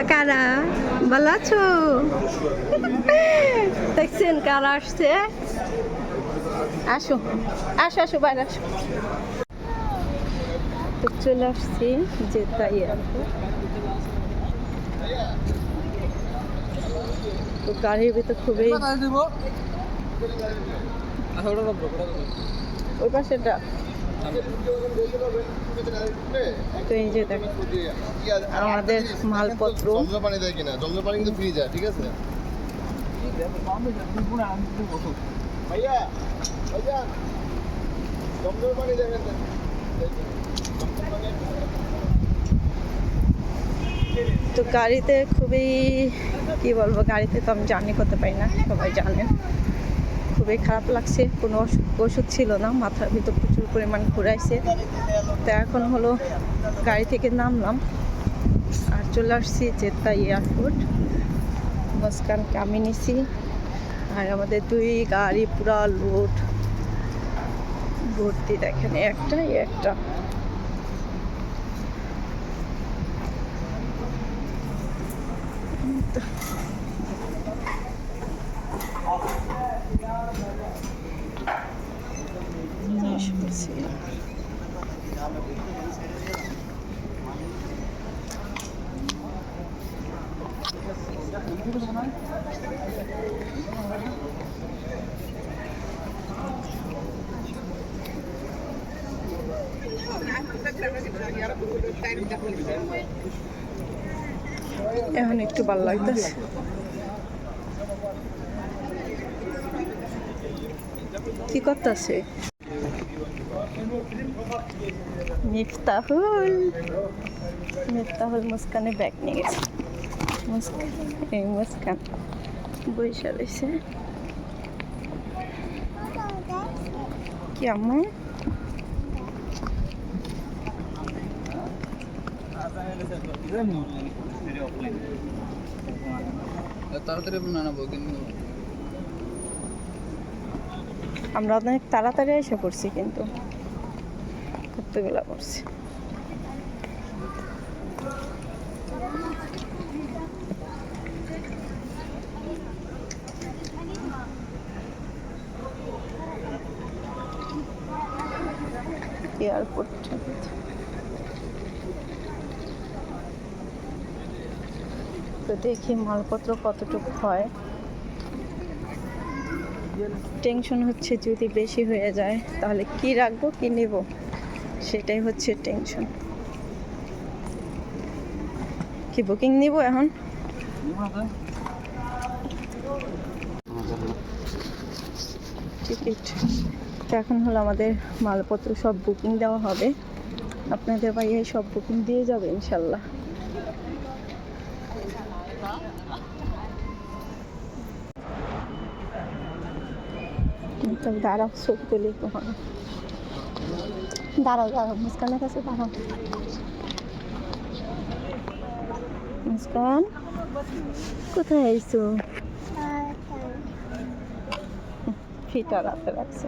তোমরা কারা? ভালো আছো? দেখছেন কারা আসছে? আসো আসো আসো বাইরে আসো। তো চলে আসছি যে তাই তো গাড়ির ভিতর খুবই ওই পাশেটা। তো এই যে দেখো, আমাদের মালপত্র। জল পানি দেয় কিনা জল পানি কিন্তু ফ্রি যায় ঠিক আছে ভাইয়া ভাইয়া জমজম পানি দেবেন তো গাড়িতে খুবই, কি বলব, গাড়িতে তো আমি জার্নি করতে পারি না, সবাই জানেন খুবই খারাপ লাগছে। কোনো ওষুধ ছিল না, মাথার ভিতর প্রচুর পরিমাণ ঘুরাইছে। তো এখন হলো গাড়ি থেকে নামলাম আর চলে আসছি জেদ্দা এয়ারপোর্ট। মুস্কানকে আমি নিছি আর আমাদের দুই গাড়ি পুরা লোড ভর্তি দেখেন একটা একটা। এখন একটু ভালো লাগতেছে। কি করতেছে মিফতাহুল। মিফতাহুল মুস্কানে ব্যাগ নিয়ে গেছে। মুস্কান, এই মুস্কান। বৈশা রয়েছে কেমন তাড়াতাড়ি বানাবো কিন্তু আমরা অনেক তাড়াতাড়ি এসে পড়ছি কিন্তু। কতগুলা করছি এয়ারপোর্ট। তো দেখি মালপত্র কতটুকু হয়। টেনশন হচ্ছে যদি বেশি হয়ে যায়, তাহলে কি রাখব, কি নেব? সেটাই হচ্ছে টেনশন। কি বুকিং নিব এখন? টিকিট তো এখন হলো আমাদের মালপত্র সব বুকিং দেওয়া হবে। আপনাদের ভাইয়াই সব বুকিং দিয়ে যাবে, ইনশাল্লাহ। তবে দাঁড়াও তুলি একটু হবে দাঁড়াও দাঁড়াও, মুস্কানের কাছে দাঁড়াও। মুস্কান, কোথায় আইছো? ফিটা রাতে রাখছে।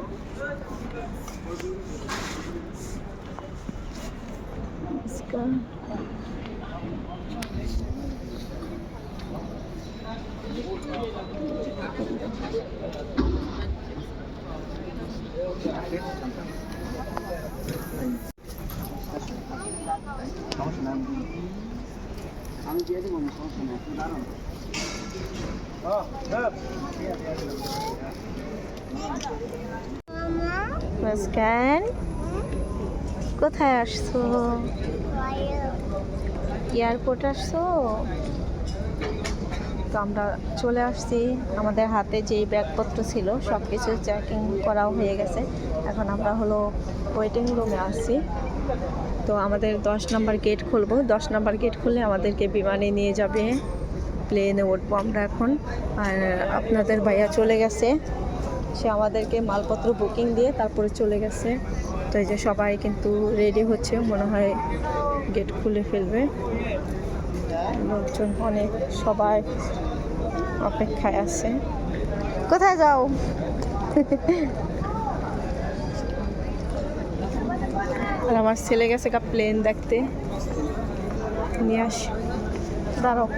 মুস্কান। আমি দিয়ে দেবো সমস্যা নেই দাঁড়ান মুস্কান কোথায় আসছো এয়ারপোর্ট আসছো? তো আমরা চলে আসছি। আমাদের হাতে যেই ব্যাগপত্র ছিল সব কিছু চেকিং করাও হয়ে গেছে। এখন আমরা হলো ওয়েটিং রুমে আসছি তো আমাদের দশ নাম্বার গেট খুলবো। দশ নাম্বার গেট খুললে আমাদেরকে বিমানে নিয়ে যাবে। প্লেনে উঠবো আমরা এখন। আর আপনাদের ভাইয়া চলে গেছে। সে আমাদেরকে মালপত্র বুকিং দিয়ে তারপরে চলে গেছে। তো এই যে সবাই কিন্তু রেডি হচ্ছে, মনে হয় গেট খুলে ফেলবে। লোকজন অনেক, সবাই অপেক্ষায় আছে। কোথায় যাও? আর আমার ছেলে গেছে কা প্লেন দেখতে। নিয়ে আস। দাঁড়াও।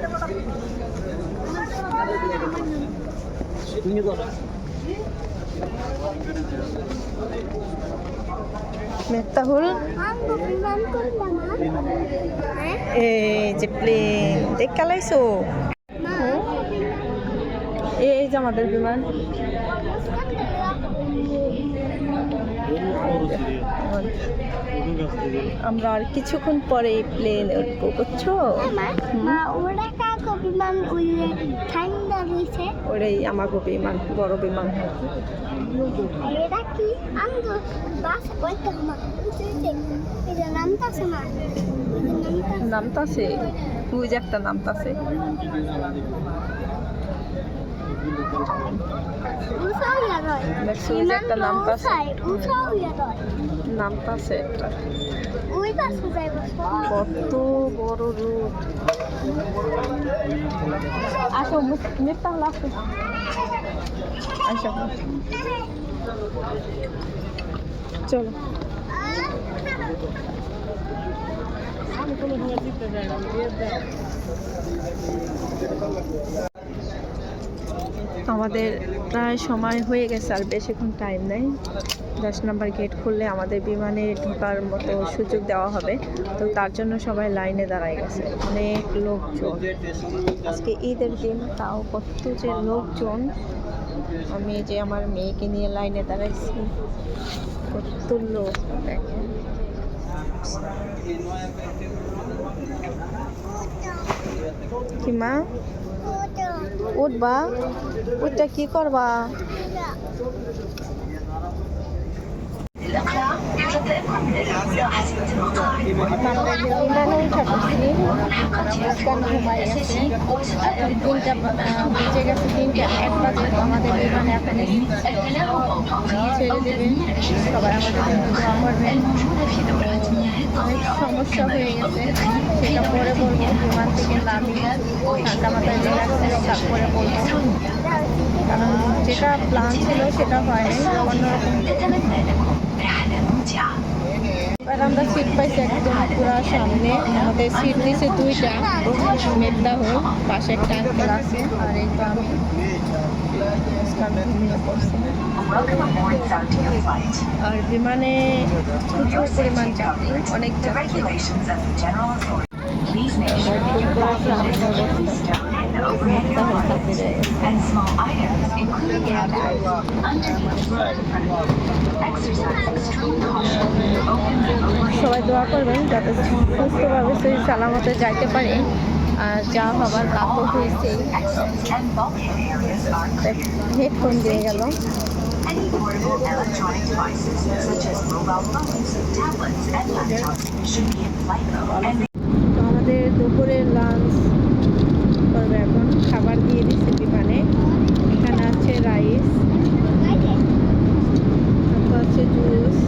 মেহতাহুল এই যে প্লেন দেখ কালাইছো যে আমাদের বিমান। আমরা আর কিছুক্ষণ পরে প্লেন উঠবো, বুঝছ? ওরা কাকো বিমান, বড় বিমান। আমার নামতাছে নামতাছে একটা নামতাছে। দেখছ ওই যে একটা একটা। কত বড় রুট আসো মিথ্যা হলো আসো। আসো আমাদের প্রায় সময় হয়ে গেছে, আর বেশিক্ষণ টাইম নেই। দশ নম্বর গেট খুললে আমাদের বিমানে ঢোকার মতো সুযোগ দেওয়া হবে। তো তার জন্য সবাই লাইনে দাঁড়ায় গেছে। অনেক লোকজন। আজকে ঈদের দিন, তাও কত যে লোকজন। আমি যে আমার মেয়েকে নিয়ে লাইনে দাঁড়াইছি, কত লোক, দেখেন। কি মা? উঠবা উঠটা কি করবা? উঠে পড়ছি মুস্কান ঘুমাই আছে তিনটা বেজে গেছে তিনটা এক বাজে আমাদের বিমানে এখন ছেড়ে দেবেন সবাই আমাদের দোয়া করবেন অনেক সমস্যা হয়ে গেছে সেটা পরে বলব বিমান থেকে নামিয়ে ঠান্ডা মাথায় রিল্যাক্সে তারপরে বলব কারণ যেটা প্ল্যান ছিল সেটা হয়নি, অন্যরকম। এবার আমরা সিট পাইছি একদম পুরো সামনে। আমাদের সিট দিছে দুইটা। মেদদা হোক পাশে একটা আঙ্কেল আছে, আর এই তো আমি। আর বিমানে প্রচুর পরিমাণ যাত্রী, অনেক যাত্রী। সবাই দোয়া করবেন যাতে সুস্থভাবে শরীর সালামতে যাইতে পারে। আর যা হবার কাপড় হয়েছে। হেডফোন দিয়ে গেল। আমাদের দুপুরের লাঞ্চ করবে এখন খাবার দিয়ে দিচ্ছি বিমানে। এখানে আছে রাইস আছে জুস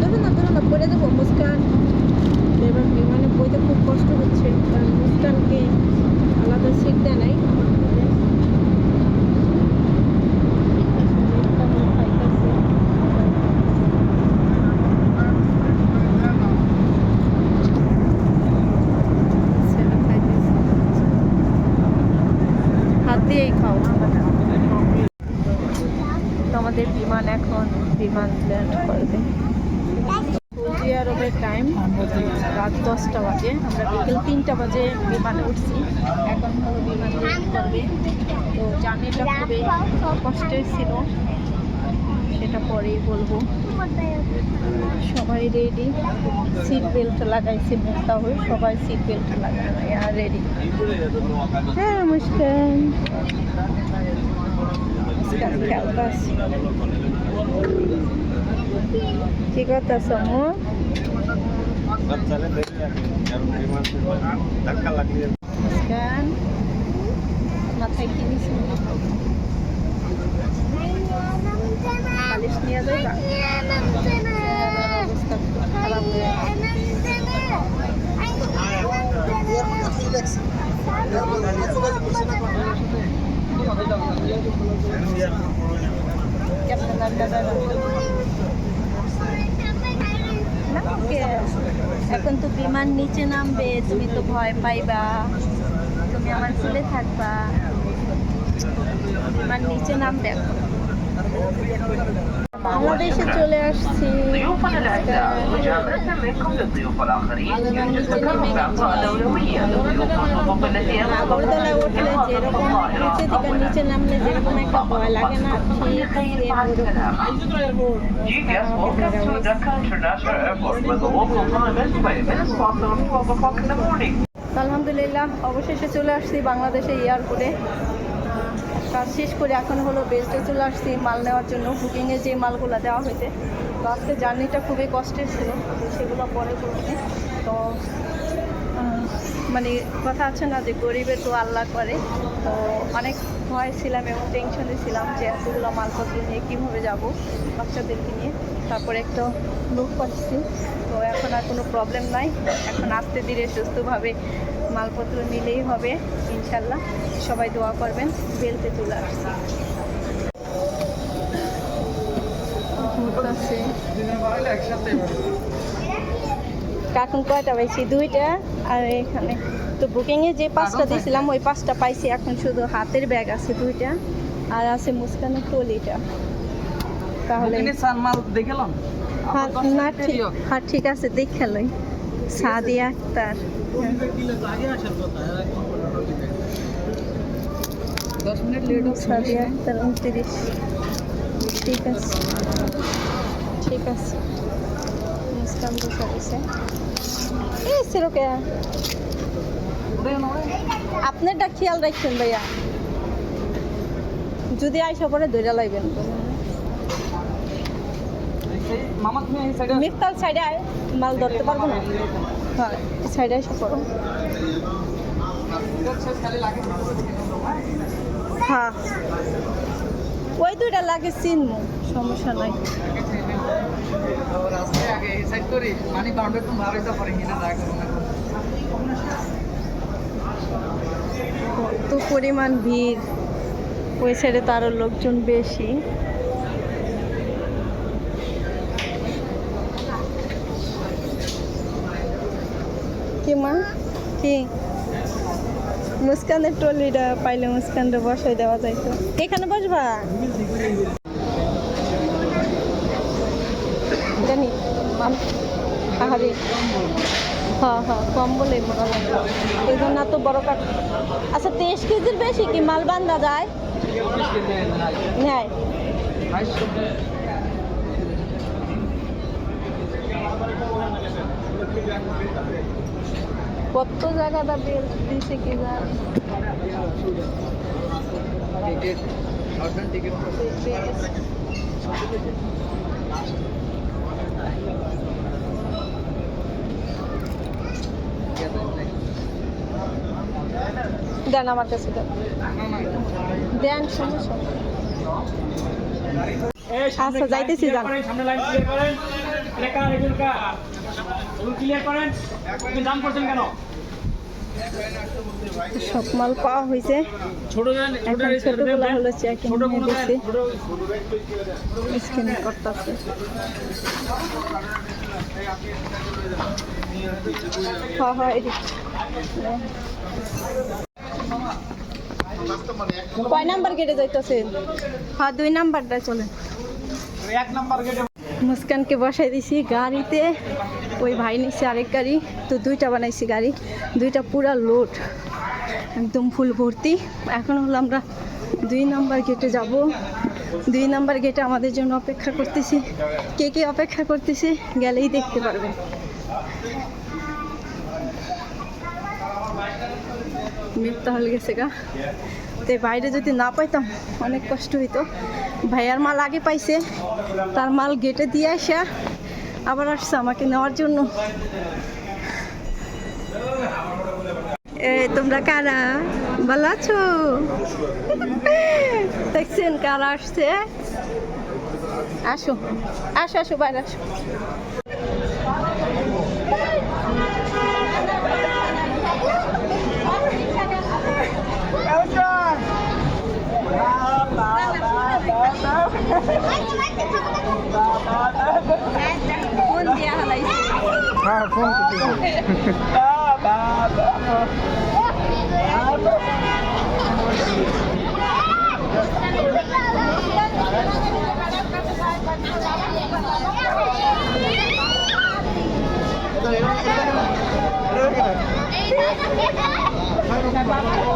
ধরো না ধরো না পড়ে দেবো মুস্কান এবার বিমানে বইতে খুব কষ্ট হচ্ছে কারণ মুস্কানকে আলাদা সিট দেয় নাই হাত দিয়েই খাও তো আমাদের বিমান এখন বিমান ল্যান্ড করবে সৌদি আরবের টাইম রাত দশটা বাজে আমরা বাজে বিমানে উঠছি, এখন হলো বিমান করবে তো জার্নিটা খুবই কষ্টের ছিল, সেটা পরেই বলব। সবাই রেডি সিট বেল্ট লাগাইছে হয়ে, সবাই সিট বেল্ট লাগায় আর রেডি হ্যাঁ মুস্কান মুস্কান খেলতাস কি করতাস মো মুস্কান মাথায় কি দিস বালিশ নিয়ে যাইবা অবস্থা খুব খারাপ হয়ে এখন তো বিমান নিচে নামবে, তুমি তো ভয় পাইবা। তুমি আমার ফুলে থাকবা। বিমান নিচে নামবে এখন। বাংলাদেশে চলে আসছি। নিচে নামলে যেরকম একটা ভয় লাগে না। আলহামদুলিল্লাহ অবশেষে চলে আসছি বাংলাদেশে এয়ারপোর্টে। কাজ শেষ করে এখন হলো বেলটে চলে আসছি, মাল নেওয়ার জন্য। বুকিংয়ে যে মালগুলো দেওয়া হয়েছে। তো আজকে জার্নিটা খুবই কষ্টের ছিল সেগুলো পরে করছি। তো মানে কথা আছে না যে গরিবের তো আল্লাহ করে। তো অনেক ভয় ছিলাম এবং টেনশনে ছিলাম যে এতগুলো মালপত্র নিয়ে কীভাবে যাব বাচ্চাদেরকে নিয়ে। তারপরে একটা লোক পাচ্ছি। তো এখন আর কোনো প্রবলেম নাই। এখন আস্তে ধীরে সুস্থভাবে মালপত্র নিলেই হবে ইনশাল্লাহ। সবাই দোয়া করবেন বেলতে চলে আসছি কাকুন কয়টা পাইছি দুইটা। আর এখানে তো বুকিংয়ে যে পাঁচটা দিয়েছিলাম ওই পাঁচটা পাইছি এখন শুধু হাতের ব্যাগ আছে দুইটা। আর আছে মুস্কানের টলিটা। তাহলে হ্যাঁ ঠিক হ্যাঁ ঠিক আছে দেখে সাদিয়া আক্তার। উনত্রিশ। ঠিক আছে। ঠিক আছে। মুস্কান বসে দিছে এই সিরোকে আপনারটা খেয়াল রাখছেন ভাইয়া। যদি আইসা পরে ধৈর্য লাগবেন মামা তুমি এই সাইডে মিফতাল সাইডে মাল ধরতে পারব না। হ্যাঁ সাইডে এসে পড়ো। হ্যাঁ। ওই দুইটা লাগে চিনমু সমস্যা নাই। কত পরিমাণ ভিড়। ওই সাইডে তো আরও লোকজন বেশি। মা? কি? মুস্কানের ট্রলিটা পাইলে মুস্কানটা বসাই দেওয়া যাইতো। এখানে বসবা? জানি আহারে। আচ্ছা কেজির বেশি কি মাল বান্ধা যায়? কত জায়গাটা বেল দিছে কি জানি। দেন আমার কাছে দেন। সমস্যা আচ্ছা যাইতেছি যান। সামনে লাইন করেন। ক্লিয়ার করেন। দাম করছেন কেন? সব মাল পাওয়া হয়েছে। এখন ছোটগুলো হলো চেকিং দিচ্ছি স্ক্যান করতেছে। হ্যাঁ হ্যাঁ এদিক। কয় নাম্বার গেটে যাইতেছে হ্যাঁ দুই নাম্বারটা চলে এক নাম্বার গেটে মুস্কানকে বসাই দিছি গাড়িতে। ওই ভাই নিচ্ছে আরেক গাড়ি, তো দুইটা বানাইছি গাড়ি, দুইটা পুরা লোড একদম ফুল ভর্তি। এখন হলো আমরা দুই নাম্বার গেটে যাব। দুই নাম্বার গেটে আমাদের জন্য অপেক্ষা করতেছি। কে কে অপেক্ষা করতেছে গেলেই দেখতে পারবেন মিথ্যা হয়ে গেছে গা। তো বাইরে যদি না পাইতাম, অনেক কষ্ট হইতো। ভাইয়ার মাল আগে পাইছে, তার মাল গেটে দিয়ে আসা আবার আসছে আমাকে নেওয়ার জন্য। তোমরা কারা? ভালো আছো? দেখছেন কারা আসছে? আসো আসো আসো, বাইরে আসো। ফোন দিয়া হালাইছে হ্যাঁ ফোন আমার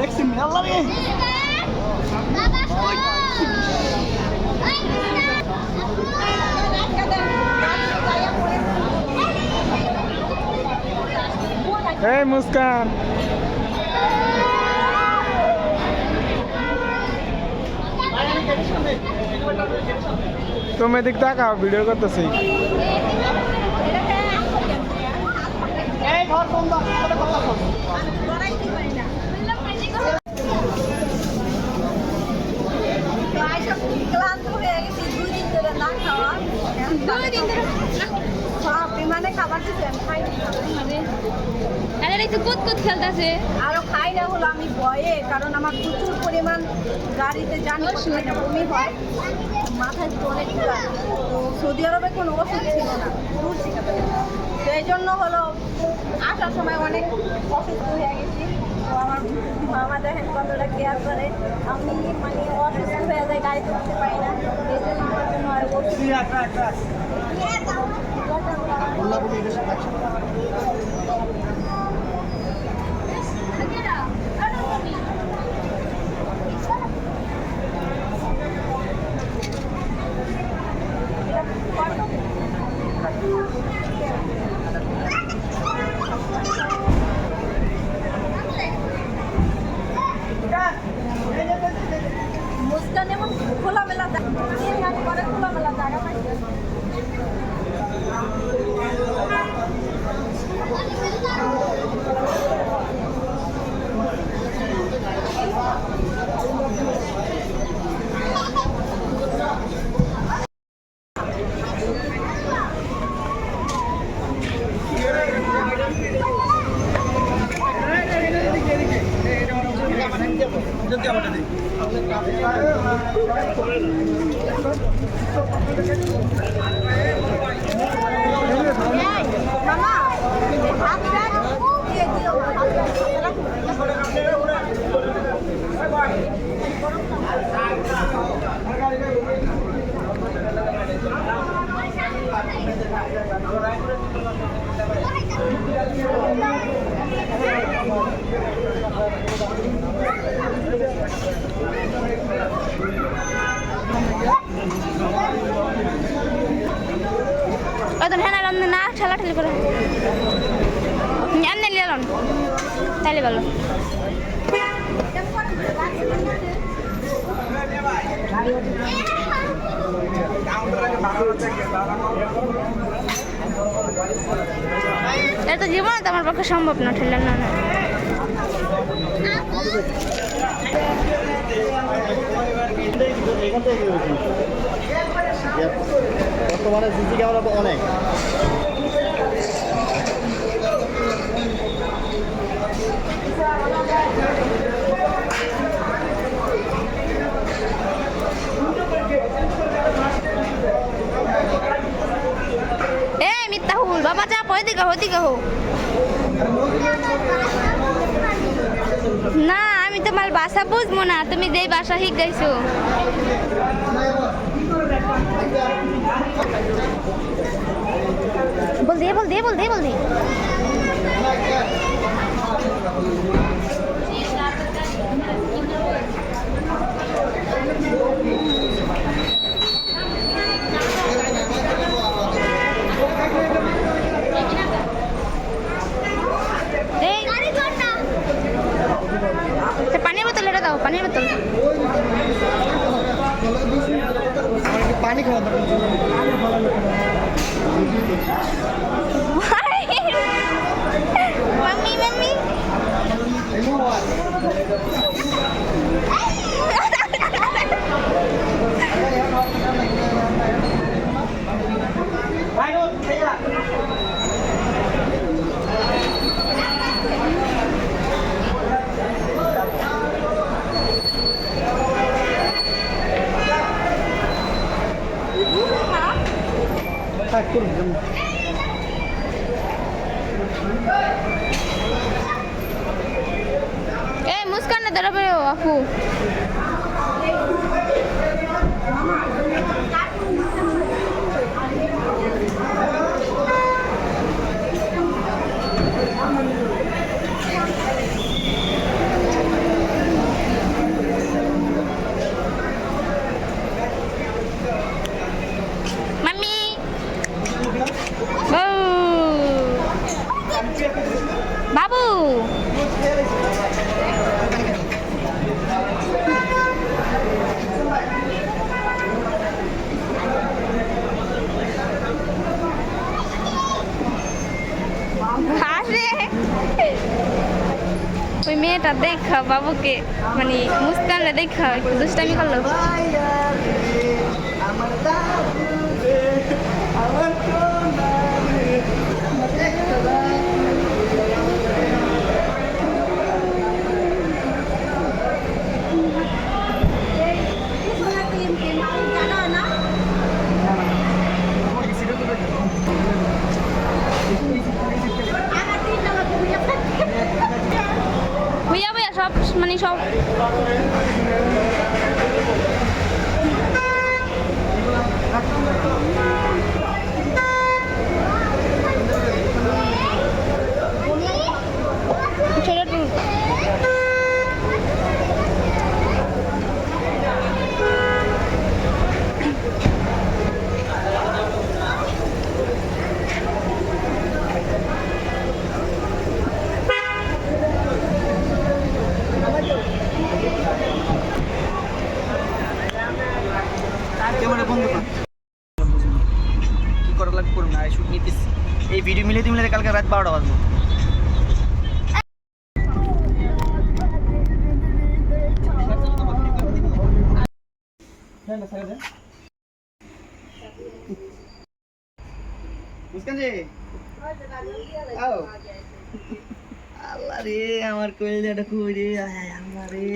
দেখছি আল্লাহ রে! এই মুস্কান! তুমি এদিক তাকাও ভিডিও করতেছি এই ঘর কোন দাও এটা কথা বল ক্লান্ত হয়ে গেছি দুই দিন ধরে না খাওয়া দুই দিন ধরে সব বিমানে খাবার দিচ্ছে আমি খাইনি মানে আরে একটু কুত কুত খেলতেছে আরও খাই না হলো আমি ভয়ে কারণ আমার প্রচুর পরিমাণ গাড়িতে জানি না বমি হয়। মাথায় অনেক তো সৌদি আরবে কোনো ওষুধ ছিল না দূর থেকে তো। সেই জন্য হলো আসার সময় অনেক অসুস্থ হয়ে গেছি। তো আমার মামা দেখেন কতটা কেয়ার করে। আমি মানে অসুস্থ হয়ে যাই গাড়িতে উঠতে পারি না। এই জন্য আমার জন্য আর ওষুধ মুস্কান এমন খোলামেলা জায়গা তিন মাস পরে খোলামেলা জায়গা পাইছে মামা হাত রাখ দিয়ে দিও তো হ্যাঁ রান্না না ঠেলাঠেলি করে। এমনি নিলাম তাইলে ভালো। এটা জীবনে তো আমার পক্ষে সম্ভব না, ঠেলা না না। এখান থেকে বর্তমানে সিসি ক্যামেরা অনেক। মিথ্যাহুল বাবা চাপ ওইদিকে ওইদিকে হো না, আমি তোমার বাসা বুঝব না, তুমি যেই বাসা শিখাইছো বল দে বল দে বল দে বল দে পানির বোতল এটা দাও পানির বোতল पानी ಕೂಡ এই মুস্কান ধরা পেরে বাপু ওকে মানে মুস্তানরা দেখা দুষ্টামি করল। সব মানে সব കിടക്കൂലേ അമ്മറേ